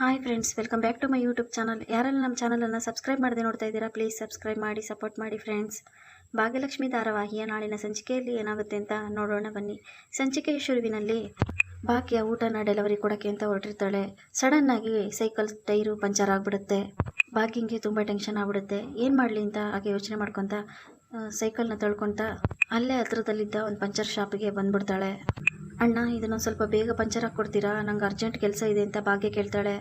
Hi friends welcome back to my YouTube channel ಯಾರೆಲ್ಲ ನಮ್ಮ ಚಾನಲನ್ನು ಸಬ್ಸ್ಕ್ರೈಬ್ ಮಾಡದೆ ನೋಡ್ತಾ ಇದ್ದೀರಾ ಪ್ಲೀಸ್ ಸಬ್ಸ್ಕ್ರೈಬ್ ಮಾಡಿ ಸಪೋರ್ಟ್ ಮಾಡಿ ಫ್ರೆಂಡ್ಸ್ ಭಾಗ್ಯಲಕ್ಷ್ಮಿ ಧಾರಾವಾಹಿಯ ನಾಳಿನ ಸಂಚಿಕೆಯಲ್ಲಿ ಏನಾಗುತ್ತೆ ಅಂತ ನೋಡೋಣ ಬನ್ನಿ. ಸಂಚಿಕೆಯ ಶುರುವಿನಲ್ಲಿ ಭಾಗ್ಯ ಊಟನ ಡೆಲಿವರಿ ಕೊಡೋಕ್ಕೆ ಅಂತ ಹೊರಟಿರ್ತಾಳೆ. ಸಡನ್ನಾಗಿ ಸೈಕಲ್ ಟೈರು ಪಂಚರ್ ಆಗಿಬಿಡುತ್ತೆ. ಭಾಗ್ಯಂಗೆ ತುಂಬ ಟೆನ್ಷನ್ ಆಗ್ಬಿಡುತ್ತೆ. ಏನು ಮಾಡಲಿ ಅಂತ ಹಾಗೆ ಯೋಚನೆ ಮಾಡ್ಕೊತ ಸೈಕಲ್ನ ತಳ್ಕೊತ ಅಲ್ಲೇ ಹತ್ರದಲ್ಲಿದ್ದ ಒಂದು ಪಂಚರ್ ಶಾಪಿಗೆ ಬಂದ್ಬಿಡ್ತಾಳೆ. ಅಣ್ಣ ಇದನ್ನು ಸ್ವಲ್ಪ ಬೇಗ ಪಂಚರ್ ಹಾಕ್ಕೊಡ್ತೀರಾ? ನಂಗೆ ಅರ್ಜೆಂಟ್ ಕೆಲಸ ಇದೆ ಅಂತ ಭಾಗ್ಯ ಕೇಳ್ತಾಳೆ.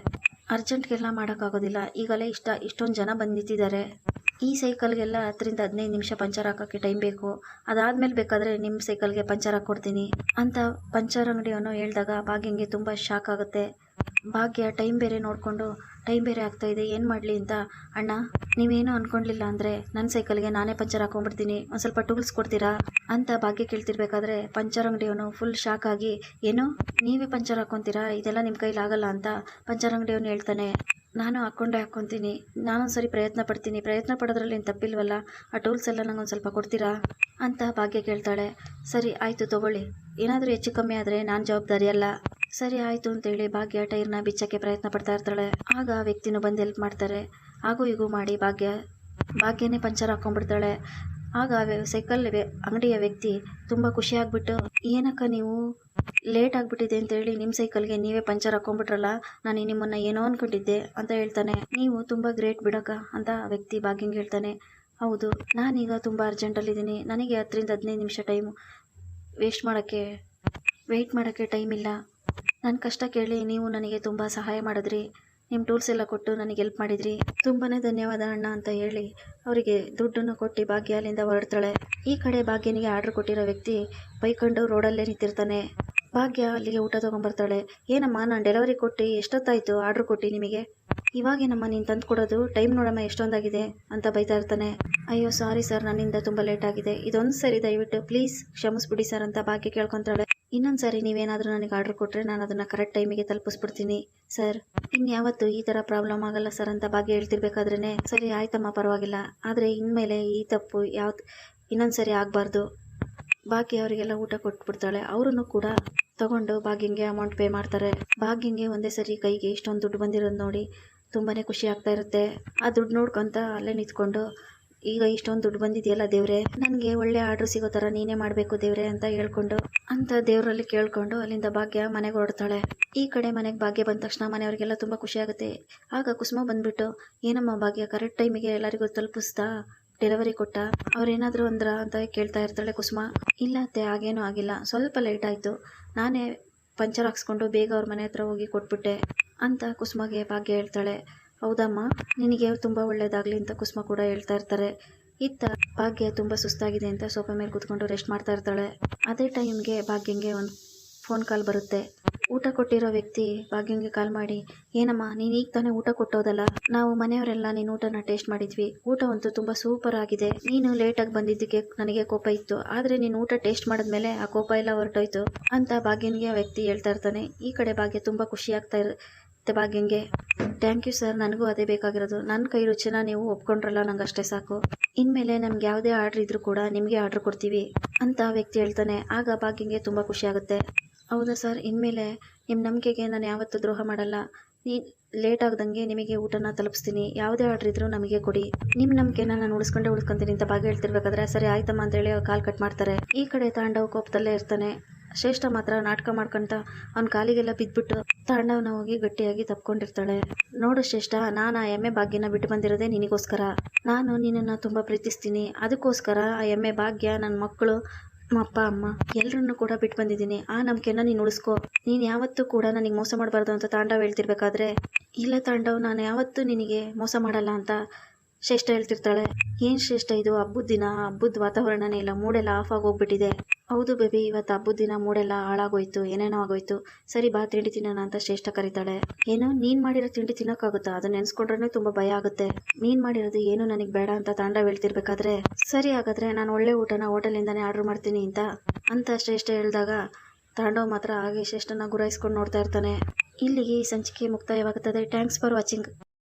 ಅರ್ಜೆಂಟ್ಗೆಲ್ಲ ಮಾಡೋಕ್ಕಾಗೋದಿಲ್ಲ. ಈಗಲೇ ಇಷ್ಟ, ಇಷ್ಟೊಂದು ಜನ ಬಂದು ನಿಂತಿದ್ದಾರೆ ಈ ಸೈಕಲ್ಗೆಲ್ಲ ಹತ್ತರಿಂದ ಹದಿನೈದು ನಿಮಿಷ ಪಂಚರ್ ಹಾಕೋಕ್ಕೆ ಟೈಮ್ ಬೇಕು. ಅದಾದಮೇಲೆ ಬೇಕಾದರೆ ನಿಮ್ಮ ಸೈಕಲ್ಗೆ ಪಂಚರ್ ಹಾಕ್ಕೊಡ್ತೀನಿ. ಅಂತ ಪಂಚರ್ ಅಂಗಡಿಯವನು ಹೇಳಿದಾಗ ಭಾಗ್ಯಂಗೆ ತುಂಬ ಶಾಕ್ ಆಗುತ್ತೆ. ಭಾಗ್ಯ, ಟೈಮ್ ಬೇರೆ ನೋಡಿಕೊಂಡು, ಟೈಮ್ ಬೇರೆ ಆಗ್ತಾ ಇದೆ, ಏನು ಮಾಡಲಿ ಅಂತ. ಅಣ್ಣ, ನೀವೇನು ಅಂದ್ಕೊಂಡಿಲ್ಲ ಅಂದರೆ ನನ್ನ ಸೈಕಲ್ಗೆ ನಾನೇ ಪಂಚರ್ ಹಾಕೊಂಡ್ಬಿಡ್ತೀನಿ. ಒಂದು ಸ್ವಲ್ಪ ಟೂಲ್ಸ್ ಕೊಡ್ತೀರಾ? ಅಂತ ಭಾಗ್ಯ ಕೇಳ್ತಿರ್ಬೇಕಾದ್ರೆ ಪಂಚರ್ ಅಂಗಡಿಯವನು ಫುಲ್ ಶಾಕ್ ಆಗಿ, ಏನು? ನೀವೇ ಪಂಚರ್ ಹಾಕೊತೀರಾ? ಇದೆಲ್ಲ ನಿಮ್ಮ ಕೈಲಿ ಆಗಲ್ಲ ಅಂತ ಪಂಚರ್ ಅಂಗಡಿಯವನು ಹೇಳ್ತಾನೆ. ನಾನು ಹಾಕ್ಕೊಂಡೇ ಹಾಕ್ಕೊತೀನಿ ನಾನೊಂದು ಸರಿ ಪ್ರಯತ್ನ ಪಡ್ತೀನಿ. ಪ್ರಯತ್ನ ಪಡೋದ್ರಲ್ಲಿ ಏನು ತಪ್ಪಿಲ್ವಲ್ಲ? ಆ ಟೂಲ್ಸ್ ಎಲ್ಲ ನಂಗೆ ಒಂದು ಸ್ವಲ್ಪ ಕೊಡ್ತೀರಾ? ಅಂತ ಭಾಗ್ಯ ಕೇಳ್ತಾಳೆ. ಸರಿ, ಆಯಿತು, ತಗೊಳ್ಳಿ. ಏನಾದರೂ ಹೆಚ್ಚು ಕಮ್ಮಿ ಆದರೆ ನಾನು ಜವಾಬ್ದಾರಿ ಅಲ್ಲ. ಸರಿ ಆಯಿತು ಅಂತೇಳಿ ಭಾಗ್ಯ ಟೈರ್ನ ಬಿಚ್ಚಕ್ಕೆ ಪ್ರಯತ್ನ ಪಡ್ತಾ ಇರ್ತಾಳೆ. ಆಗ ಆ ವ್ಯಕ್ತಿನೂ ಬಂದು ಹೆಲ್ಪ್ ಮಾಡ್ತಾರೆ. ಹಾಗೂ ಹೀಗೂ ಮಾಡಿ ಭಾಗ್ಯ, ಭಾಗ್ಯನೇ ಪಂಚರ್ ಹಾಕ್ಕೊಂಡ್ಬಿಡ್ತಾಳೆ. ಆಗ ಸೈಕಲ್ ಅಂಗಡಿಯ ವ್ಯಕ್ತಿ ತುಂಬ ಖುಷಿಯಾಗ್ಬಿಟ್ಟು ಏನಕ್ಕ ನೀವು ಲೇಟ್ ಆಗಿಬಿಟ್ಟಿದೆ ಅಂತೇಳಿ ನಿಮ್ಮ ಸೈಕಲ್ಗೆ ನೀವೇ ಪಂಚರ್ ಹಾಕೊಂಡ್ಬಿಟ್ರಲ್ಲ ನಾನು ನಿಮ್ಮನ್ನು ಏನೋ ಅಂದ್ಕೊಂಡಿದ್ದೆ ಅಂತ ಹೇಳ್ತಾನೆ. ನೀವು ತುಂಬ ಗ್ರೇಟ್ ಬಿಡಕ್ಕ ಅಂತ ವ್ಯಕ್ತಿ ಭಾಗ್ಯಂಗೆ ಹೇಳ್ತಾನೆ. ಹೌದು, ನಾನೀಗ ತುಂಬ ಅರ್ಜೆಂಟಲ್ಲಿದ್ದೀನಿ ನನಗೆ ಹತ್ತರಿಂದ ಹದಿನೈದು ನಿಮಿಷ ಟೈಮು ವೇಸ್ಟ್ ಮಾಡೋಕ್ಕೆ ವೆಯ್ಟ್ ಮಾಡೋಕ್ಕೆ ಟೈಮ್ ಇಲ್ಲ. ನನ್ನ ಕಷ್ಟ ಕೇಳಿ ನೀವು ನನಗೆ ತುಂಬ ಸಹಾಯ ಮಾಡಿದ್ರಿ. ನಿಮ್ಮ ಟೂಲ್ಸ್ ಎಲ್ಲ ಕೊಟ್ಟು ನನಗೆ ಹೆಲ್ಪ್ ಮಾಡಿದ್ರಿ. ತುಂಬಾ ಧನ್ಯವಾದ ಅಣ್ಣ ಅಂತ ಹೇಳಿ ಅವರಿಗೆ ದುಡ್ಡನ್ನು ಕೊಟ್ಟು ಭಾಗ್ಯ ಅಲ್ಲಿಂದ ಹೊರಡ್ತಾಳೆ. ಈ ಕಡೆ ಭಾಗ್ಯನಿಗೆ ಆರ್ಡ್ರ್ ಕೊಟ್ಟಿರೋ ವ್ಯಕ್ತಿ ಬೈಕೊಂಡು ರೋಡಲ್ಲೇ ನಿಂತಿರ್ತಾನೆ. ಭಾಗ್ಯ ಅಲ್ಲಿಗೆ ಊಟ ತೊಗೊಂಬರ್ತಾಳೆ. ಏನಮ್ಮ, ನಾನು ಡೆಲಿವರಿ ಕೊಟ್ಟು ಎಷ್ಟೊತ್ತಾಯಿತು ಆರ್ಡ್ರ್ ಕೊಟ್ಟು ನಿಮಗೆ? ಇವಾಗೇನಮ್ಮ ನೀನು ತಂದು ಕೊಡೋದು ಟೈಮ್ ನೋಡಮ್ಮ ಎಷ್ಟೊಂದಾಗಿದೆ ಅಂತ ಬೈತಾ ಇರ್ತಾನೆ. ಅಯ್ಯೋ, ಸಾರಿ ಸರ್, ನನ್ನಿಂದ ತುಂಬ ಲೇಟ್ ಆಗಿದೆ. ಇದೊಂದು ಸರಿ, ದಯವಿಟ್ಟು ಪ್ಲೀಸ್ ಕ್ಷಮಿಸ್ಬಿಡಿ ಸರ್ ಅಂತ ಭಾಗ್ಯ ಕೇಳ್ಕೊತಾಳೆ. ಇನ್ನೊಂದು ಸಾರಿ ನೀವೇನಾದರೂ ನನಗೆ ಆರ್ಡ್ರ್ ಕೊಟ್ಟರೆ ನಾನು ಅದನ್ನು ಕರೆಕ್ಟ್ ಟೈಮಿಗೆ ತಲುಪಿಸ್ಬಿಡ್ತೀನಿ ಸರ್ ಇನ್ಯಾವತ್ತು ಈ ಥರ ಪ್ರಾಬ್ಲಮ್ ಆಗಲ್ಲ ಸರ್ ಅಂತ ಭಾಗ್ಯ ಹೇಳ್ತಿರ್ಬೇಕಾದ್ರೇ ಸರಿ ಆಯ್ತಮ್ಮ, ಪರವಾಗಿಲ್ಲ. ಆದರೆ ಇನ್ಮೇಲೆ ಈ ತಪ್ಪು ಯಾವ್ದು ಇನ್ನೊಂದು ಸರಿ ಆಗಬಾರ್ದು. ಬಾಕಿ ಅವರಿಗೆಲ್ಲ ಊಟ ಕೊಟ್ಬಿಡ್ತಾಳೆ. ಅವರನ್ನು ಕೂಡ ತಗೊಂಡು ಭಾಗ್ಯಂಗೆ ಅಮೌಂಟ್ ಪೇ ಮಾಡ್ತಾರೆ. ಭಾಗ್ಯಂಗೆ ಒಂದೇ ಸರಿ ಕೈಗೆ ಇಷ್ಟೊಂದು ದುಡ್ಡು ಬಂದಿರೋದು ನೋಡಿ ತುಂಬಾ ಖುಷಿ ಆಗ್ತಾ ಇರುತ್ತೆ. ಆ ದುಡ್ಡು ನೋಡ್ಕೊಂತ ಅಲ್ಲೇ ನಿಂತ್ಕೊಂಡು ಈಗ ಇಷ್ಟೊಂದು ದುಡ್ಡು ಬಂದಿದೆಯಲ್ಲ ದೇವ್ರೆ? ನನಗೆ ಒಳ್ಳೆ ಆರ್ಡ್ರ್ ಸಿಗೋ ಥರ ನೀನೇ ಮಾಡಬೇಕು ದೇವ್ರೆ ಅಂತ ಹೇಳ್ಕೊಂಡು, ಅಂತ ದೇವರಲ್ಲಿ ಕೇಳಿಕೊಂಡು ಅಲ್ಲಿಂದ ಭಾಗ್ಯ ಮನೆಗೆ ಹೊರಡ್ತಾಳೆ. ಈ ಕಡೆ ಮನೆಗೆ ಭಾಗ್ಯ ಬಂದ ತಕ್ಷಣ ಮನೆಯವರಿಗೆಲ್ಲ ತುಂಬ ಖುಷಿಯಾಗುತ್ತೆ ಆಗ ಕುಸುಮ ಬಂದ್ಬಿಟ್ಟು, ಏನಮ್ಮ ಭಾಗ್ಯ ಕರೆಕ್ಟ್ ಟೈಮಿಗೆ ಎಲ್ಲರಿಗೂ ತಲುಪಿಸ್ತಾ ಡೆಲಿವರಿ ಕೊಟ್ಟ? ಅವ್ರೇನಾದರೂ ಅಂದ್ರ ಅಂತ ಕೇಳ್ತಾ ಇರ್ತಾಳೆ ಕುಸುಮ. ಇಲ್ಲ ಅತ್ತೆ, ಹಾಗೇನೂ ಆಗಿಲ್ಲ. ಸ್ವಲ್ಪ ಲೇಟ್ ಆಯಿತು. ನಾನೇ ಪಂಚರ್ ಹಾಕ್ಸ್ಕೊಂಡು ಬೇಗ ಅವ್ರ ಮನೆ ಹತ್ರ ಹೋಗಿ ಕೊಟ್ಬಿಟ್ಟೆ ಅಂತ ಕುಸುಮಗೆ ಭಾಗ್ಯ ಹೇಳ್ತಾಳೆ. ಹೌದಮ್ಮ, ನಿನಗೆ ತುಂಬ ಒಳ್ಳೇದಾಗಲಿ ಅಂತ ಕುಸುಮ ಕೂಡ ಹೇಳ್ತಾ ಇರ್ತಾರೆ. ಇತ್ತ ಭಾಗ್ಯ ತುಂಬ ಸುಸ್ತಾಗಿದೆ ಅಂತ ಸೋಫಾ ಮೇಲೆ ಕೂತ್ಕೊಂಡು ರೆಸ್ಟ್ ಮಾಡ್ತಾ ಇರ್ತಾಳೆ. ಅದೇ ಟೈಮ್ಗೆ ಭಾಗ್ಯಂಗೆ ಒಂದು ಫೋನ್ ಕಾಲ್ ಬರುತ್ತೆ. ಊಟ ಕೊಟ್ಟಿರೋ ವ್ಯಕ್ತಿ ಭಾಗ್ಯಂಗೆ ಕಾಲ್ ಮಾಡಿ, ಏನಮ್ಮ, ನೀನು ಈಗ ತಾನೇ ಊಟ ಕೊಟ್ಟೋದಲ್ಲ? ನಾವು ಮನೆಯವರೆಲ್ಲ ನೀನು ಊಟನ ಟೇಸ್ಟ್ ಮಾಡಿದ್ವಿ. ಊಟ ಅಂತೂ ತುಂಬ ಸೂಪರ್ ಆಗಿದೆ. ನೀನು ಲೇಟಾಗಿ ಬಂದಿದ್ದಕ್ಕೆ ನನಗೆ ಕೋಪ ಇತ್ತು. ಆದರೆ ನೀನು ಊಟ ಟೇಸ್ಟ್ ಮಾಡಿದ್ಮೇಲೆ ಆ ಕೋಪ ಎಲ್ಲ ಹೊರಟೋಯ್ತು ಅಂತ ಭಾಗ್ಯನಿಗೆ ವ್ಯಕ್ತಿ ಹೇಳ್ತಾ ಇರ್ತಾನೆ. ಈ ಕಡೆ ಭಾಗ್ಯ ತುಂಬ ಖುಷಿ ಆಗ್ತಾ ಇರುತ್ತೆ ಭಾಗ್ಯಂಗೆ ಥ್ಯಾಂಕ್ ಯು ಸರ್ ನನಗೂ ಅದೇ ಬೇಕಾಗಿರೋದು. ನನ್ನ ಕೈ ರುಚಿನ ನೀವು ಒಪ್ಕೊಂಡ್ರಲ್ಲ ನಂಗೆ ಅಷ್ಟೇ ಸಾಕು. ಇನ್ಮೇಲೆ ನಮ್ಗೆ ಯಾವುದೇ ಆರ್ಡ್ರ್ ಇದ್ರೂ ಕೂಡ ನಿಮಗೆ ಆರ್ಡ್ರ್ ಕೊಡ್ತೀವಿ, ಅಂತ ವ್ಯಕ್ತಿ ಹೇಳ್ತಾನೆ. ಆಗ ಭಾಗ್ಯಂಗೆ ತುಂಬ ಖುಷಿ ಆಗುತ್ತೆ. ಹೌದಾ ಸರ್ ಇನ್ಮೇಲೆ ನಿಮ್ಮ ನಂಬಿಕೆಗೆ ನಾನು ಯಾವತ್ತೂ ದ್ರೋಹ ಮಾಡಲ್ಲ. ನೀ ಲೇಟ್ ಆಗ್ದಂಗೆ ನಿಮಗೆ ಊಟನ ತಲುಪಿಸ್ತೀನಿ. ಯಾವುದೇ ಆರ್ಡ್ರ್ ಇದ್ರೂ ನಮಗೆ ಕೊಡಿ. ನಿಮ್ಮ ನಂಬಿಕೆನ ನಾನು ಉಳಿಸ್ಕೊಂಡೇ ಉಳ್ಕೊಂತೀನಿ ಅಂತ ಭಾಗ್ಯ ಹೇಳ್ತಿರ್ಬೇಕಾದ್ರೆ, ಸರಿ, ಆಯ್ತಮ್ಮ ಅಂತೇಳಿ ಕಾಲ್ ಕಟ್ ಮಾಡ್ತಾರೆ. ಈ ಕಡೆ ತಾಂಡವ ಕೋಪದಲ್ಲೇ ಇರ್ತಾನೆ. ಶ್ರೇಷ್ಠ ಮಾತ್ರ ನಾಟಕ ಮಾಡ್ಕೊಂತ ಅವ್ನ ಕಾಲಿಗೆಲ್ಲ ಬಿದ್ಬಿಟ್ಟು ತಾಂಡವನ ಹೋಗಿ ಗಟ್ಟಿಯಾಗಿ ತಪ್ಕೊಂಡಿರ್ತಾಳೆ. ನೋಡು ಶ್ರೇಷ್ಠ, ನಾನು ಆ ಎಮ್ಮೆ ಭಾಗ್ಯನ ಬಿಟ್ಟು ಬಂದಿರೋದೇ ನಿನಗೋಸ್ಕರ. ನಾನು ನಿನ್ನನ್ನು ತುಂಬ ಪ್ರೀತಿಸ್ತೀನಿ. ಅದಕ್ಕೋಸ್ಕರ ಆ ಎಮ್ಮೆ ಭಾಗ್ಯ ನನ್ನ ಮಕ್ಕಳು ಅಪ್ಪ, ಅಮ್ಮ ಎಲ್ಲರನ್ನು ಕೂಡ ಬಿಟ್ಟು ಬಂದಿದ್ದೀನಿ. ಆ ನಂಬಿಕೆನ ನೀನು ಉಳಿಸ್ಕೊ. ನೀನು ಯಾವತ್ತೂ ಕೂಡ ನನಗೆ ಮೋಸ ಮಾಡಬಾರ್ದು ಅಂತ ತಾಂಡವ್ ಹೇಳ್ತಿರ್ಬೇಕಾದ್ರೆ, ಇಲ್ಲ ತಾಂಡವ್, ನಾನು ಯಾವತ್ತೂ ನಿನಗೆ ಮೋಸ ಮಾಡಲ್ಲ ಅಂತ ಶ್ರೇಷ್ಠ ಹೇಳ್ತಿರ್ತಾಳೆ. ಏನು ಶ್ರೇಷ್ಠ ಇದು? ಹಬ್ಬದ ದಿನ, ಹಬ್ಬದ ವಾತಾವರಣನೇ ಇಲ್ಲ. ಮೂಡೆಲ್ಲ ಆಫ್ ಆಗಿ ಹೋಗ್ಬಿಟ್ಟಿದೆ. ಹೌದು ಬೇಬಿ ಇವತ್ತು ಹಬ್ಬದ ದಿನ ಮೂಡೆಲ್ಲ ಹಾಳಾಗೋಯ್ತು. ಏನೇನೋ ಆಗೋಯ್ತು. ಸರಿ ಬಾ, ತಿಂಡಿ ತಿನ್ನೋಣ ಅಂತ ಶ್ರೇಷ್ಠ ಕರೀತಾಳೆ. ಏನೋ, ನೀನ್ ಮಾಡಿರೋ ತಿಂಡಿ ತಿನ್ನೋಕ್ಕಾಗುತ್ತಾ? ಅದನ್ನ ನೆನೆಸ್ಕೊಂಡ್ರೆ ತುಂಬಾ ಭಯ ಆಗುತ್ತೆ. ನೀನ್ ಮಾಡಿರೋದು ಏನು ನನಗೆ ಬೇಡ ಅಂತ ತಾಂಡ ಹೇಳ್ತಿರ್ಬೇಕಾದ್ರೆ? ಸರಿ ಹಾಗಾದ್ರೆ ನಾನು ಒಳ್ಳೆ ಊಟನ ಹೋಟೆಲಿಂದಾನೇ ಆರ್ಡರ್ ಮಾಡ್ತೀನಿ ಅಂತ. ಅಂತ ಶ್ರೇಷ್ಠ ಹೇಳಿದಾಗ ತಾಂಡವ್ ಮಾತ್ರ ಹಾಗೆ ಶ್ರೇಷ್ಠನ ಗುರಾಯಿಸ್ಕೊಂಡು ನೋಡ್ತಾ ಇರ್ತಾನೆ. ಇಲ್ಲಿಗೆ ಈ ಸಂಚಿಕೆ ಮುಕ್ತಾಯವಾಗುತ್ತದೆ. Thanks for watching